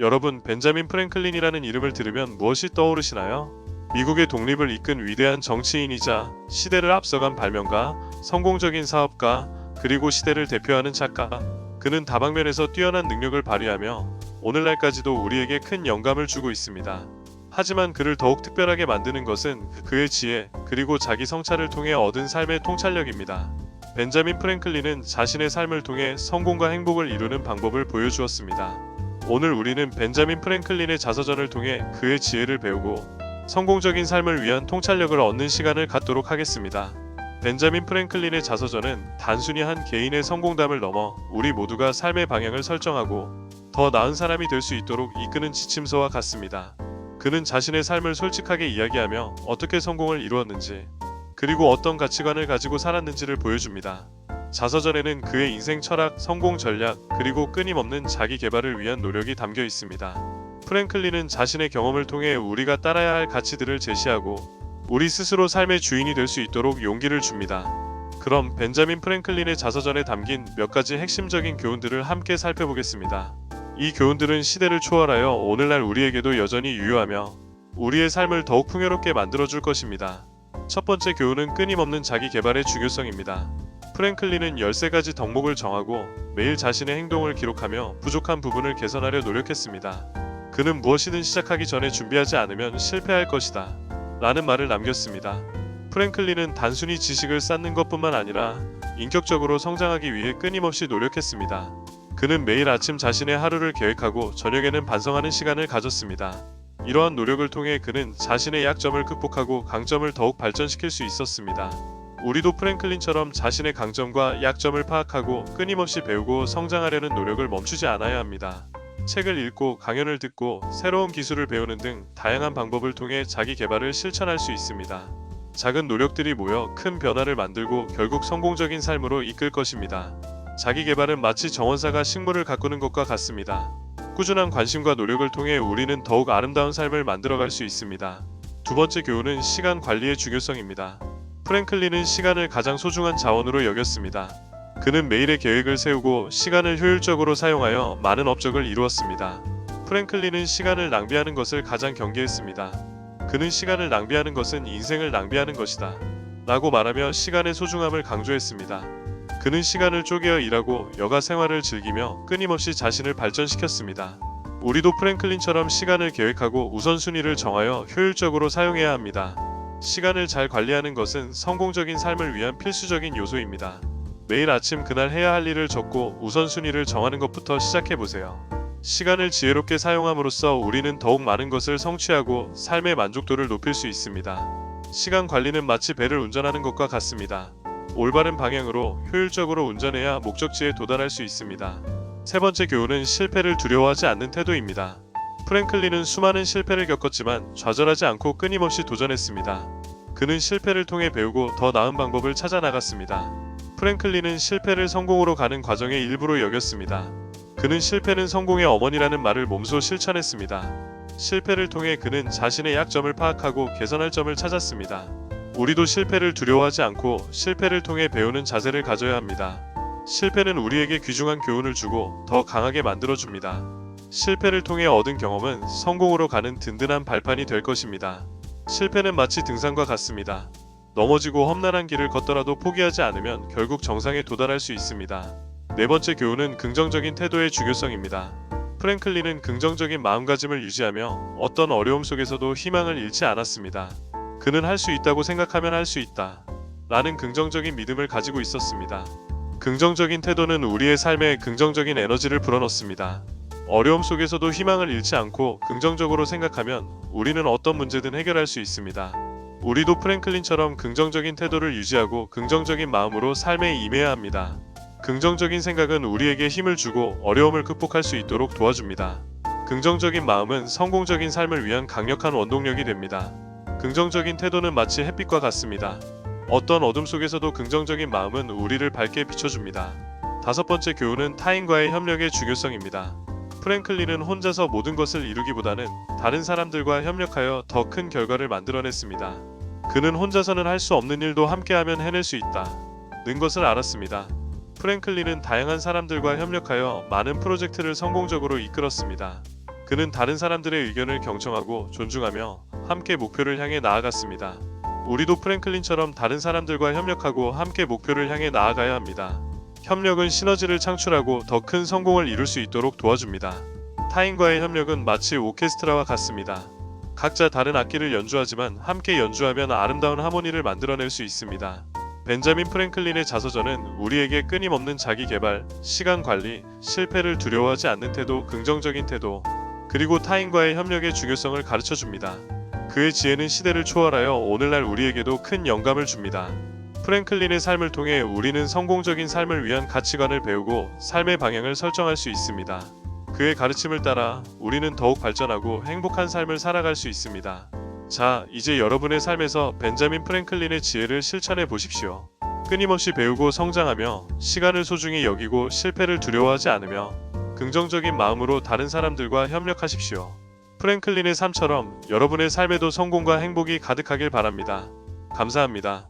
여러분, 벤자민 프랭클린이라는 이름을 들으면 무엇이 떠오르시나요? 미국의 독립을 이끈 위대한 정치인이자 시대를 앞서간 발명가, 성공적인 사업가, 그리고 시대를 대표하는 작가. 그는 다방면에서 뛰어난 능력을 발휘하며 오늘날까지도 우리에게 큰 영감을 주고 있습니다. 하지만 그를 더욱 특별하게 만드는 것은 그의 지혜, 그리고 자기 성찰을 통해 얻은 삶의 통찰력입니다. 벤자민 프랭클린은 자신의 삶을 통해 성공과 행복을 이루는 방법을 보여주었습니다. 오늘 우리는 벤자민 프랭클린의 자서전을 통해 그의 지혜를 배우고 성공적인 삶을 위한 통찰력을 얻는 시간을 갖도록 하겠습니다. 벤자민 프랭클린의 자서전은 단순히 한 개인의 성공담을 넘어 우리 모두가 삶의 방향을 설정하고 더 나은 사람이 될 수 있도록 이끄는 지침서와 같습니다. 그는 자신의 삶을 솔직하게 이야기하며 어떻게 성공을 이루었는지 그리고 어떤 가치관을 가지고 살았는지를 보여줍니다. 자서전에는 그의 인생 철학, 성공 전략, 그리고 끊임없는 자기 개발을 위한 노력이 담겨 있습니다. 프랭클린은 자신의 경험을 통해 우리가 따라야 할 가치들을 제시하고 우리 스스로 삶의 주인이 될 수 있도록 용기를 줍니다. 그럼 벤자민 프랭클린의 자서전에 담긴 몇 가지 핵심적인 교훈들을 함께 살펴보겠습니다. 이 교훈들은 시대를 초월하여 오늘날 우리에게도 여전히 유효하며 우리의 삶을 더욱 풍요롭게 만들어줄 것입니다. 첫 번째 교훈은 끊임없는 자기 개발의 중요성입니다. 프랭클린은 13가지 덕목을 정하고 매일 자신의 행동을 기록하며 부족한 부분을 개선하려 노력했습니다. 그는 무엇이든 시작하기 전에 준비하지 않으면 실패할 것이다. 라는 말을 남겼습니다. 프랭클린은 단순히 지식을 쌓는 것뿐만 아니라 인격적으로 성장하기 위해 끊임없이 노력했습니다. 그는 매일 아침 자신의 하루를 계획하고 저녁에는 반성하는 시간을 가졌습니다. 이러한 노력을 통해 그는 자신의 약점을 극복하고 강점을 더욱 발전시킬 수 있었습니다. 우리도 프랭클린처럼 자신의 강점과 약점을 파악하고 끊임없이 배우고 성장하려는 노력을 멈추지 않아야 합니다. 책을 읽고 강연을 듣고 새로운 기술을 배우는 등 다양한 방법을 통해 자기 개발을 실천할 수 있습니다. 작은 노력들이 모여 큰 변화를 만들고 결국 성공적인 삶으로 이끌 것입니다. 자기 개발은 마치 정원사가 식물을 가꾸는 것과 같습니다. 꾸준한 관심과 노력을 통해 우리는 더욱 아름다운 삶을 만들어갈 수 있습니다. 두 번째 교훈은 시간 관리의 중요성입니다. 프랭클린은 시간을 가장 소중한 자원으로 여겼습니다. 그는 매일의 계획을 세우고 시간을 효율적으로 사용하여 많은 업적을 이루었습니다. 프랭클린은 시간을 낭비하는 것을 가장 경계했습니다. 그는 시간을 낭비하는 것은 인생을 낭비하는 것이다. 라고 말하며 시간의 소중함을 강조했습니다. 그는 시간을 쪼개어 일하고 여가 생활을 즐기며 끊임없이 자신을 발전시켰습니다. 우리도 프랭클린처럼 시간을 계획하고 우선순위를 정하여 효율적으로 사용해야 합니다. 시간을 잘 관리하는 것은 성공적인 삶을 위한 필수적인 요소입니다. 매일 아침 그날 해야 할 일을 적고 우선순위를 정하는 것부터 시작해 보세요. 시간을 지혜롭게 사용함으로써 우리는 더욱 많은 것을 성취하고 삶의 만족도를 높일 수 있습니다. 시간 관리는 마치 배를 운전하는 것과 같습니다. 올바른 방향으로 효율적으로 운전해야 목적지에 도달할 수 있습니다. 세 번째 교훈은 실패를 두려워하지 않는 태도입니다. 프랭클린은 수많은 실패를 겪었지만 좌절하지 않고 끊임없이 도전했습니다. 그는 실패를 통해 배우고 더 나은 방법을 찾아 나갔습니다. 프랭클린은 실패를 성공으로 가는 과정의 일부로 여겼습니다. 그는 실패는 성공의 어머니라는 말을 몸소 실천했습니다. 실패를 통해 그는 자신의 약점을 파악하고 개선할 점을 찾았습니다. 우리도 실패를 두려워하지 않고 실패를 통해 배우는 자세를 가져야 합니다. 실패는 우리에게 귀중한 교훈을 주고 더 강하게 만들어줍니다. 실패를 통해 얻은 경험은 성공으로 가는 든든한 발판이 될 것입니다. 실패는 마치 등산과 같습니다. 넘어지고 험난한 길을 걷더라도 포기하지 않으면 결국 정상에 도달할 수 있습니다. 네 번째 교훈은 긍정적인 태도의 중요성입니다. 프랭클린은 긍정적인 마음가짐을 유지하며 어떤 어려움 속에서도 희망을 잃지 않았습니다. 그는 할 수 있다고 생각하면 할 수 있다. 라는 긍정적인 믿음을 가지고 있었습니다. 긍정적인 태도는 우리의 삶에 긍정적인 에너지를 불어넣습니다. 어려움 속에서도 희망을 잃지 않고 긍정적으로 생각하면 우리는 어떤 문제든 해결할 수 있습니다. 우리도 프랭클린처럼 긍정적인 태도를 유지하고 긍정적인 마음으로 삶에 임해야 합니다. 긍정적인 생각은 우리에게 힘을 주고 어려움을 극복할 수 있도록 도와줍니다. 긍정적인 마음은 성공적인 삶을 위한 강력한 원동력이 됩니다. 긍정적인 태도는 마치 햇빛과 같습니다. 어떤 어둠 속에서도 긍정적인 마음은 우리를 밝게 비춰줍니다. 다섯 번째 교훈은 타인과의 협력의 중요성입니다. 프랭클린은 혼자서 모든 것을 이루기보다는 다른 사람들과 협력하여 더 큰 결과를 만들어냈습니다. 그는 혼자서는 할 수 없는 일도 함께하면 해낼 수 있다. 는 것을 알았습니다. 프랭클린은 다양한 사람들과 협력하여 많은 프로젝트를 성공적으로 이끌었습니다. 그는 다른 사람들의 의견을 경청하고 존중하며 함께 목표를 향해 나아갔습니다. 우리도 프랭클린처럼 다른 사람들과 협력하고 함께 목표를 향해 나아가야 합니다. 협력은 시너지를 창출하고 더 큰 성공을 이룰 수 있도록 도와줍니다. 타인과의 협력은 마치 오케스트라와 같습니다. 각자 다른 악기를 연주하지만 함께 연주하면 아름다운 하모니를 만들어낼 수 있습니다. 벤자민 프랭클린의 자서전은 우리에게 끊임없는 자기 개발, 시간 관리, 실패를 두려워하지 않는 태도, 긍정적인 태도, 그리고 타인과의 협력의 중요성을 가르쳐 줍니다. 그의 지혜는 시대를 초월하여 오늘날 우리에게도 큰 영감을 줍니다. 프랭클린의 삶을 통해 우리는 성공적인 삶을 위한 가치관을 배우고 삶의 방향을 설정할 수 있습니다. 그의 가르침을 따라 우리는 더욱 발전하고 행복한 삶을 살아갈 수 있습니다. 자, 이제 여러분의 삶에서 벤자민 프랭클린의 지혜를 실천해 보십시오. 끊임없이 배우고 성장하며 시간을 소중히 여기고 실패를 두려워하지 않으며 긍정적인 마음으로 다른 사람들과 협력하십시오. 프랭클린의 삶처럼 여러분의 삶에도 성공과 행복이 가득하길 바랍니다. 감사합니다.